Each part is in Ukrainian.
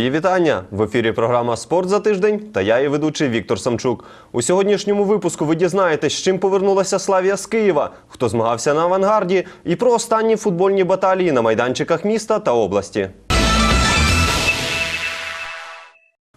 Мої вітання в ефірі. Програма Спорт за тиждень та я її ведучий Віктор Самчук. У сьогоднішньому випуску ви дізнаєтесь, з чим повернулася Славія з Києва, хто змагався на авангарді, і про останні футбольні баталії на майданчиках міста та області.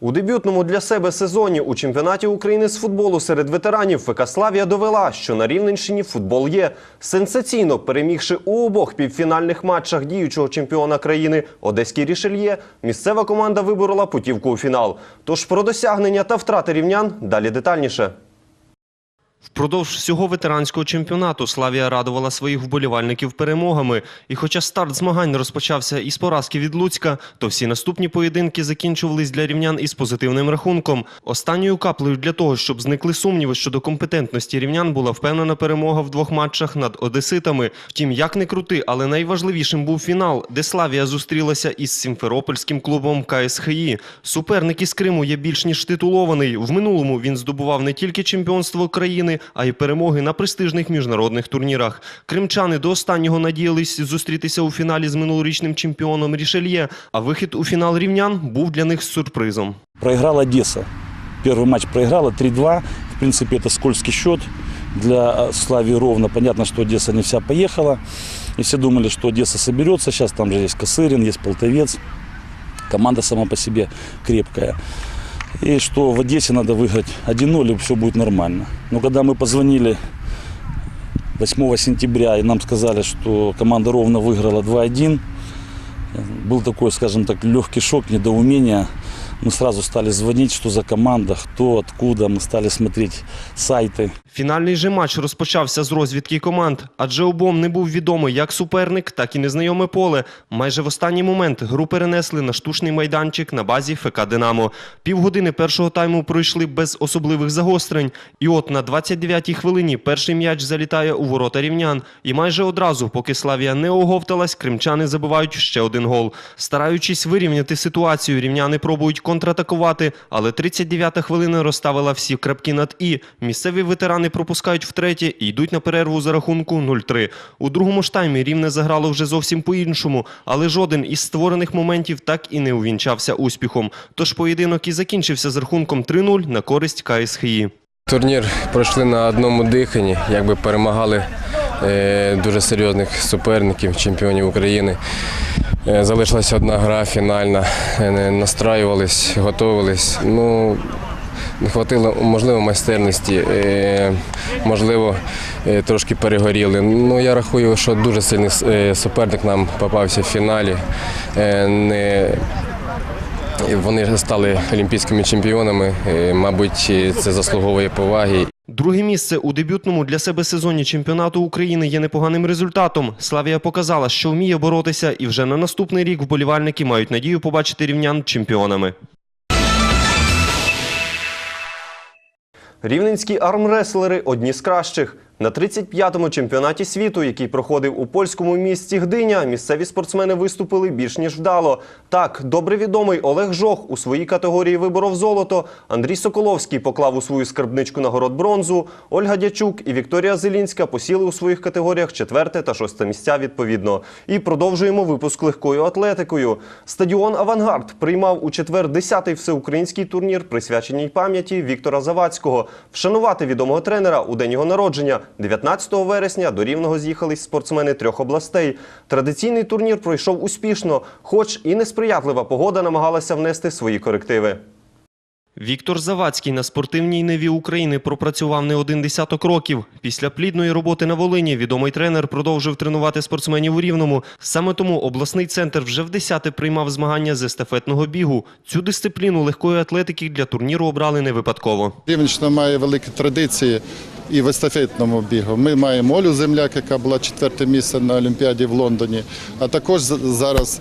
У дебютному для себе сезоні у чемпіонаті України з футболу серед ветеранів ФК Славія довела, що на Рівненщині футбол є. Сенсаційно перемігши у обох півфінальних матчах діючого чемпіона країни Одеський Рішельє, місцева команда виборола путівку у фінал. Тож про досягнення та втрати рівнян далі детальніше. Впродовж всього ветеранського чемпіонату Славія радувала своїх вболівальників перемогами. І хоча старт змагань розпочався із поразки від Луцька, то всі наступні поєдинки закінчувались для рівнян із позитивним рахунком. Останньою каплею для того, щоб зникли сумніви щодо компетентності рівнян, була впевнена перемога в двох матчах над одеситами. Втім, як не крути, але найважливішим був фінал, де Славія зустрілася із сімферопольським клубом КСХІ. Суперник із Криму є більш ніж титулований. В минулому він здобував не тільки чемпіонство країни, а й перемоги на престижних міжнародних турнірах. Кримчани до останнього надіялись зустрітися у фіналі з минулорічним чемпіоном Рішельє, а вихід у фінал рівнян був для них сюрпризом. Проиграла Одесса. Первый матч проиграла 3-2. В принципе, это скользкий счет. Для Славии ровно. Понятно, что Одесса не вся поехала. И все думали, что Одесса соберется. Сейчас там же есть Косырин, есть Полтовец. Команда сама по себе крепкая. И что в Одессе надо выиграть 1-0, и все будет нормально. Но когда мы позвонили 8 сентября, и нам сказали, что команда ровно выиграла 2-1, был такой, скажем так, легкий шок, недоумение. Мы сразу стали звонить, что за команда, кто, откуда. Мы стали смотреть сайты. Фінальний же матч розпочався з розвідки команд, адже обом не був відомий як суперник, так і незнайоме поле. Майже в останній момент гру перенесли на штучний майданчик на базі ФК Динамо. Півгодини першого тайму пройшли без особливих загострень. І от на 29-й хвилині перший м'яч залітає у ворота рівнян. І майже одразу, поки Славія не оговталась, кримчани забивають ще один гол. Стараючись вирівняти ситуацію, рівняни пробують контратакувати, але 39-та хвилина розставила всі крапки над і. Місцеві ветерани пропускають втретє і йдуть на перерву за рахунку 0-3. У другому ж таймі рівне заграло вже зовсім по-іншому, але жоден із створених моментів так і не увінчався успіхом. Тож поєдинок і закінчився з рахунком 3-0 на користь КСХІ. Турнір пройшли на одному диханні, якби перемагали е, дуже серйозних суперників, чемпіонів України. Е, залишилася одна гра фінальна. Е, настраювались, готувались. Ну, не хватило, можливо, майстерності, е, можливо, трошки перегоріли. Ну, я рахую, що дуже сильний суперник нам попався в фіналі. Не вони стали олімпійськими чемпіонами. Мабуть, це заслуговує поваги. Друге місце у дебютному для себе сезоні чемпіонату України є непоганим результатом. Славія показала, що вміє боротися, і вже на наступний рік вболівальники мають надію побачити рівнян чемпіонами. Рівненські армреслери одні з кращих. На 35-му чемпіонаті світу, який проходив у польському місті Гдиня, місцеві спортсмени виступили більш ніж вдало. Так, добре відомий Олег Жох у своїй категорії виборов золото. Андрій Соколовський поклав у свою скарбничку нагород бронзу. Ольга Дячук і Вікторія Зелінська посіли у своїх категоріях четверте та шосте місця відповідно. І продовжуємо випуск легкою атлетикою. Стадіон Авангард приймав у четвер 10-й всеукраїнський турнір, присвяченій пам'яті Віктора Завадського. Вшанувати відомого тренера у день його народження. 19 вересня до Рівного з'їхались спортсмени трьох областей. Традиційний турнір пройшов успішно, хоч і несприятлива погода намагалася внести свої корективи. Віктор Завадський на спортивній неві України пропрацював не один десяток років. Після плідної роботи на Волині відомий тренер продовжив тренувати спортсменів у Рівному. Саме тому обласний центр вже в десяте приймав змагання з естафетного бігу. Цю дисципліну легкої атлетики для турніру обрали не випадково. Рівненщина має великі традиції і в естафетному бігу. Ми маємо Олю Земляк, яка була четверте місце на Олімпіаді в Лондоні. А також зараз,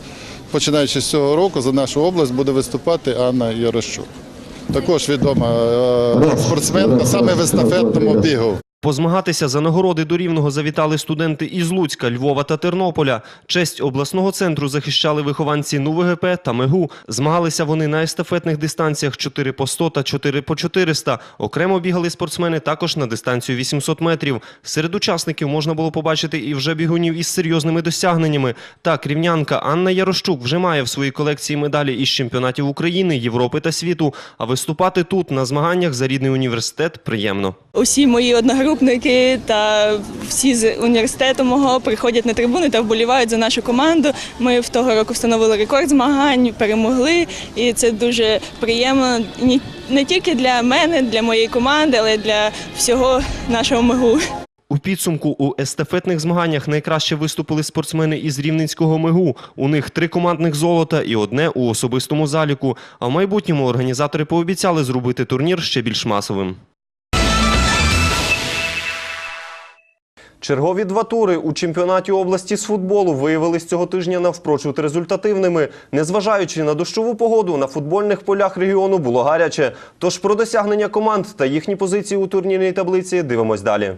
починаючи з цього року, за нашу область буде виступати Анна Ярощук. Також відома е, спортсменка саме в естафетному бігу. Позмагатися за нагороди до рівного завітали студенти із Луцька, Львова та Тернополя. Честь обласного центру захищали вихованці НУВГП та МЕГУ. Змагалися вони на естафетних дистанціях 4 по 100 та 4 по 400. Окремо бігали спортсмени також на дистанцію 800 метрів. Серед учасників можна було побачити і вже бігунів із серйозними досягненнями. Так, рівнянка Анна Ярощук вже має в своїй колекції медалі із чемпіонатів України, Європи та світу. А виступати тут на змаганнях за рідний університет приємно. Усі мої одногрупники та всі з університету мого приходять на трибуни та вболівають за нашу команду. Ми в того року встановили рекорд змагань, перемогли, і це дуже приємно не тільки для мене, для моєї команди, але й для всього нашого МИГУ. У підсумку у естафетних змаганнях найкраще виступили спортсмени із Рівненського МИГУ. У них три командних золота і одне у особистому заліку. А в майбутньому організатори пообіцяли зробити турнір ще більш масовим. Чергові два тури у чемпіонаті області з футболу виявились цього тижня навпрочуд результативними. Незважаючи на дощову погоду, на футбольних полях регіону було гаряче. Тож про досягнення команд та їхні позиції у турнірній таблиці дивимось далі.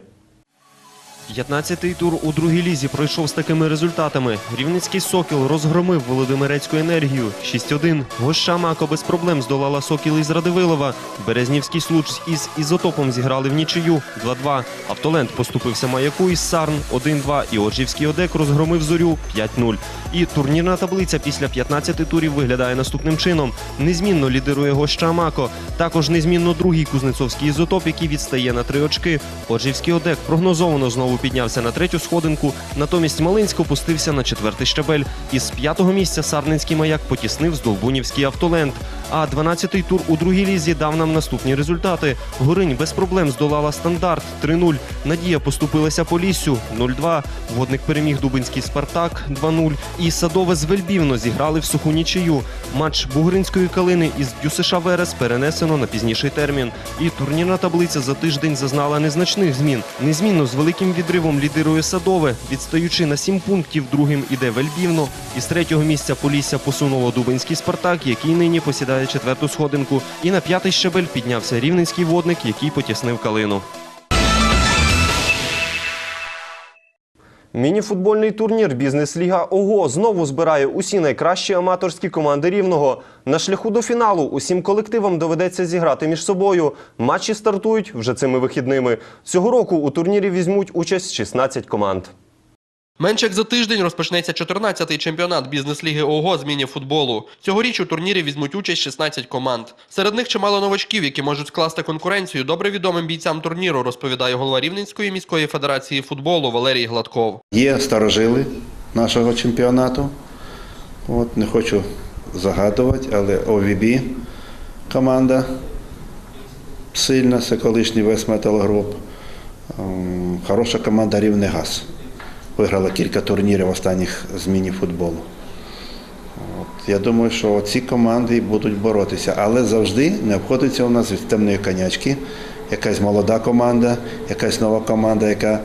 15-й тур у другій лізі пройшов з такими результатами. Рівненський «Сокіл» розгромив Володимирецьку енергію 6-1. Гоща Мако без проблем здолала «Сокіл» із Радивилова. Березнівський «Случ» із «Ізотопом» зіграли в нічию 2-2. Автоленд поступився Маяку із «Сарн» 1-2. І Оржівський «Одек» розгромив «Зорю» 5-0. І турнірна таблиця після 15 турів виглядає наступним чином. Незмінно лідирує Гоща Мако. Також незмінно другий Кузнецовський «Ізотоп», який відстає на три очки. Оржівський «Одек» прогнозовано знову піднявся на третю сходинку. Натомість Малинськ опустився на четвертий щабель. Із п'ятого місця Сарненський маяк потіснив Здолбунівський автоленд. А 12-й тур у другій лізі дав нам наступні результати. Горинь без проблем здолала стандарт 3-0. Надія поступилася по лісю 0-2. Водник переміг Дубинський Спартак 2-0. І Садове з Вельбівно зіграли в суху нічию. Матч Бугринської калини із ДЮСШ Верес перенесено на пізніший термін. І турнірна таблиця за тиждень зазнала незначних змін. Незмінно з великим відривом лідирує Садове, відстаючи на 7 пунктів. Другим іде Вельбівно. Із третього місця Полісся посунуло Дубинський Спартак, який нині посідає четверту сходинку. І на п'ятий щабель піднявся рівненський водник, який потіснив калину. Мініфутбольний турнір Бізнес-ліга ОГО знову збирає усі найкращі аматорські команди рівного. На шляху до фіналу усім колективам доведеться зіграти між собою. Матчі стартують вже цими вихідними. Цього року у турнірі візьмуть участь 16 команд. Менше як за тиждень розпочнеться 14-й чемпіонат бізнес-ліги ОГО з міні-футболу. Цьогоріч у турнірі візьмуть участь 16 команд. Серед них чимало новачків, які можуть скласти конкуренцію добре відомим бійцям турніру, розповідає голова Рівненської міської федерації футболу Валерій Гладков. Є старожили нашого чемпіонату. От, не хочу загадувати, але ОВБ команда сильна, це колишній весь металогруп. Ем, Хороша команда Рівнегаз. Виграла кілька турнірів останніх з міні-футболу. От, я думаю, що ці команди будуть боротися, але завжди не обходиться у нас від темної конячки. Якась молода команда, якась нова команда, яка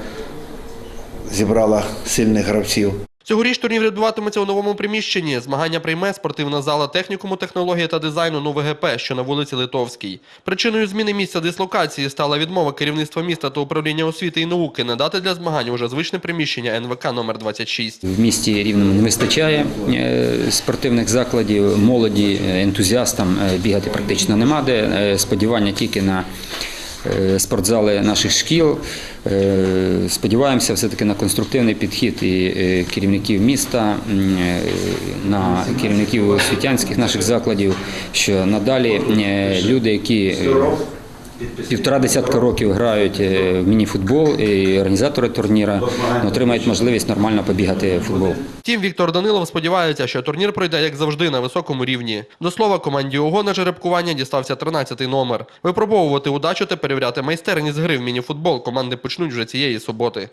зібрала сильних гравців. Цьогоріч турнір відбуватиметься у новому приміщенні. Змагання прийме спортивна зала технікуму технології та дизайну НУВГП, що на вулиці Литовській. Причиною зміни місця дислокації стала відмова керівництва міста та управління освіти і науки надати для змагань уже звичне приміщення НВК номер 26. В місті Рівному не вистачає е, спортивних закладів, молоді, е, ентузіастам е, бігати практично нема де. Сподівання тільки на спортзали наших шкіл. Е, Сподіваємося все-таки на конструктивний підхід і е, керівників міста, е, на керівників освітянських наших закладів, що надалі е, люди, які е, Півтора десятка років грають е, в міні-футбол і організатори турніра отримають можливість нормально побігати в футбол. Втім, Віктор Данилов сподівається, що турнір пройде як завжди на високому рівні. До слова, команді ОГО на жеребкування дістався 13-й номер. Випробовувати удачу та перевіряти майстерність гри в міні-футбол команди почнуть вже цієї суботи.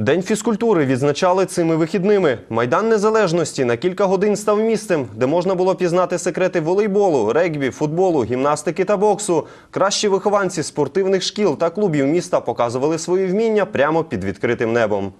День фізкультури відзначали цими вихідними. Майдан Незалежності на кілька годин став місцем, де можна було пізнати секрети волейболу, регбі, футболу, гімнастики та боксу. Кращі вихованці спортивних шкіл та клубів міста показували свої вміння прямо під відкритим небом.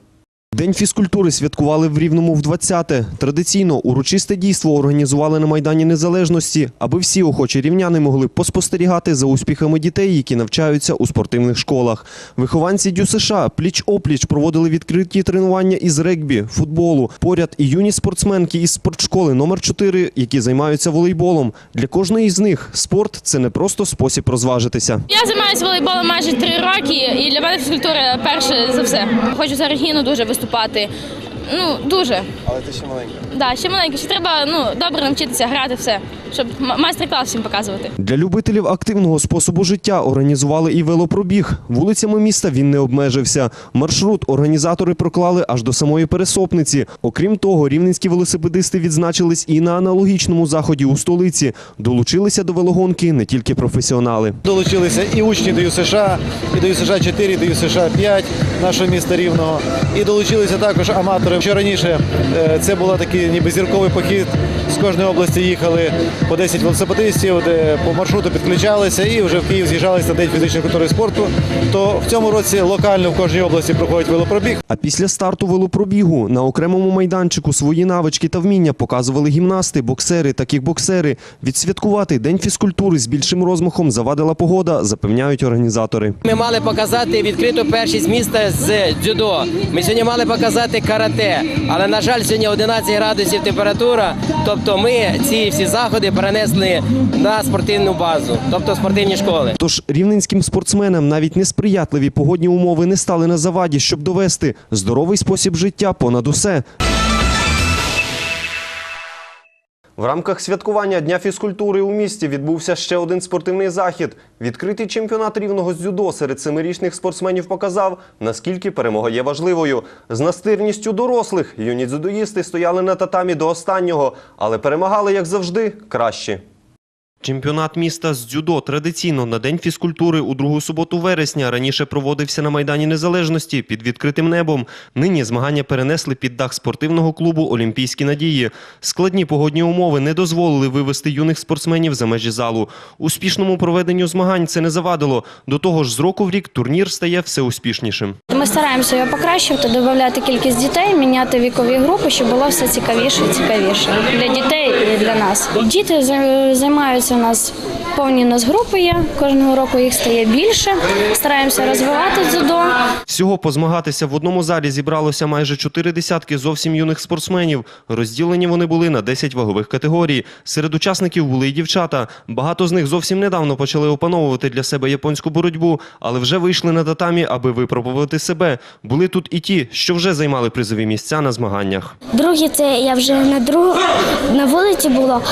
День фізкультури святкували в Рівному в 20-те. Традиційно урочисте дійство організували на Майдані Незалежності, аби всі охочі рівняни могли поспостерігати за успіхами дітей, які навчаються у спортивних школах. Вихованці Дю США пліч-опліч проводили відкриті тренування із регбі, футболу. Поряд і юні спортсменки із спортшколи номер 4 які займаються волейболом. Для кожної з них спорт це не просто спосіб розважитися. Я займаюся волейболом майже три роки, і для мене фізкультура перше за все. Хочу за Регіну дуже виступати виступати. Ну, дуже. Але ти ще маленька. Так, да, ще маленька. Ще треба ну, добре навчитися грати все, щоб майстер-клас всім показувати. Для любителів активного способу життя організували і велопробіг. Вулицями міста він не обмежився. Маршрут організатори проклали аж до самої пересопниці. Окрім того, рівненські велосипедисти відзначились і на аналогічному заході у столиці. Долучилися до велогонки не тільки професіонали. Долучилися і учні до ЮСШ, і до ЮСШ 4, і до ЮСШ 5 нашого міста Рівного. І долучилися також аматори. Що раніше е, це був такий ніби зірковий похід. З кожної області їхали по 10 велосипедистів, де по маршруту підключалися і вже в Київ з'їжджалися на день фізичної культури і спорту. То в цьому році локально в кожній області проходить велопробіг. А після старту велопробігу на окремому майданчику свої навички та вміння показували гімнасти, боксери та кікбоксери. Відсвяткувати день фізкультури з більшим розмахом завадила погода, запевняють організатори. Ми мали показати відкриту першість міста з дзюдо. Ми сьогодні мали показати карате. Але на жаль, сьогодні 11 градусів температура. Тобто ми ці всі заходи перенесли на спортивну базу, тобто спортивні школи. Тож рівненським спортсменам навіть несприятливі погодні умови не стали на заваді, щоб довести здоровий спосіб життя понад усе. В рамках святкування Дня фізкультури у місті відбувся ще один спортивний захід. Відкритий чемпіонат рівного з дзюдо серед семирічних спортсменів показав, наскільки перемога є важливою. З настирністю дорослих юні дзюдоїсти стояли на татамі до останнього, але перемагали, як завжди, краще. Чемпіонат міста з дзюдо традиційно на День фізкультури у другу суботу вересня раніше проводився на Майдані Незалежності під відкритим небом. Нині змагання перенесли під дах спортивного клубу Олімпійські надії. Складні погодні умови не дозволили вивести юних спортсменів за межі залу. Успішному проведенню змагань це не завадило. До того ж, з року в рік турнір стає все успішнішим. Ми стараємося його покращувати, додати кількість дітей, міняти вікові групи, щоб було все цікавіше і цікавіше для дітей і для нас. Діти за- займаються у нас повні у нас групи є. Кожного року їх стає більше. Стараємося розвивати дзюдо. Всього позмагатися в одному залі зібралося майже чотири десятки зовсім юних спортсменів. Розділені вони були на 10 вагових категорій. Серед учасників були й дівчата. Багато з них зовсім недавно почали опановувати для себе японську боротьбу, але вже вийшли на татамі, аби випробувати себе. Були тут і ті, що вже займали призові місця на змаганнях. Другі це я вже на другу на вулиці було,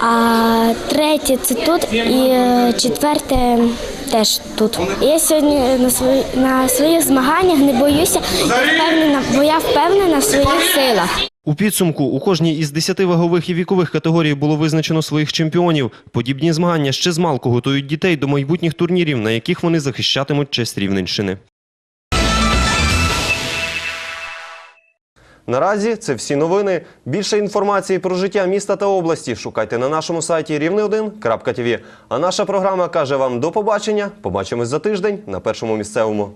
а третє це тут і е, четверте теж тут. Я сьогодні на свої на своїх змаганнях не боюся, я впевнена, бо я впевнена в своїх силах. У підсумку у кожній із 10 вагових і вікових категорій було визначено своїх чемпіонів. Подібні змагання ще змалку готують дітей до майбутніх турнірів, на яких вони захищатимуть честь Рівненщини. Наразі це всі новини. Більше інформації про життя міста та області шукайте на нашому сайті рівне1.тв. А наша програма каже вам до побачення. Побачимось за тиждень на першому місцевому.